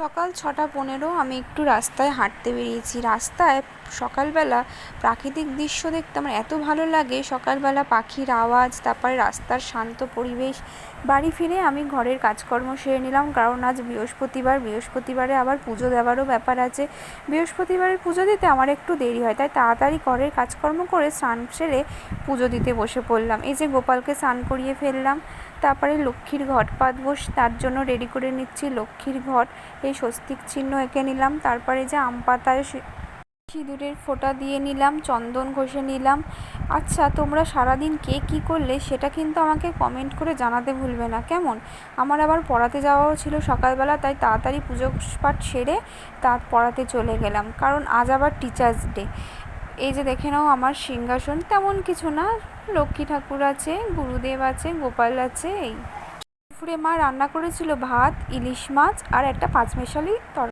সকাল ছটা পনেরো আমি একটু রাস্তায় হাঁটতে বেরিয়েছি। রাস্তায় সকালবেলা প্রাকৃতিক দৃশ্য দেখতে আমার এত ভালো লাগে। সকালবেলা পাখির আওয়াজ, তারপরে রাস্তার শান্ত পরিবেশ। বাড়ি ফিরে আমি ঘরের কাজকর্ম সেরে নিলাম, কারণ আজ বৃহস্পতিবার। বৃহস্পতিবারে আবার পুজো দেওয়ারও ব্যাপার আছে। বৃহস্পতিবারের পুজো দিতে আমার একটু দেরি হয়, তাই তাড়াতাড়ি ঘরের কাজকর্ম করে স্নান সেরে পুজো দিতে বসে পড়লাম। এই যে গোপালকে স্নান করিয়ে ফেললাম। তারপরে লক্ষ্মীর ঘট পাতবো তার জন্য রেডি করে নিচ্ছি লক্ষ্মীর ঘট। এই স্বস্তিক চিহ্ন এঁকে নিলাম, তারপরে যে আম পাতায় সিঁদুরের ফোঁটা দিয়ে নিলাম, চন্দন ঘষে নিলাম। আচ্ছা তোমরা সারাদিন কে কী করলে সেটা কিন্তু আমাকে কমেন্ট করে জানাতে ভুলবে না, কেমন? আমার আবার পড়াতে যাওয়াও ছিল সকালবেলা, তাই তাড়াতাড়ি পুজো পাঠ সেরে তা পড়াতে চলে গেলাম, কারণ আজ আবার টিচার্স ডে এই যে দেখে নাও, আমার সিংহাসন। তেমন কিছু না। লক্ষ্মী ঠাকুর আছে, গুরুদেব আছে, গোপাল আছে, এই। মা রান্না করেছিল ভাত, ইলিশ মাছ আর একটা পাঁচমেশালি তরকারি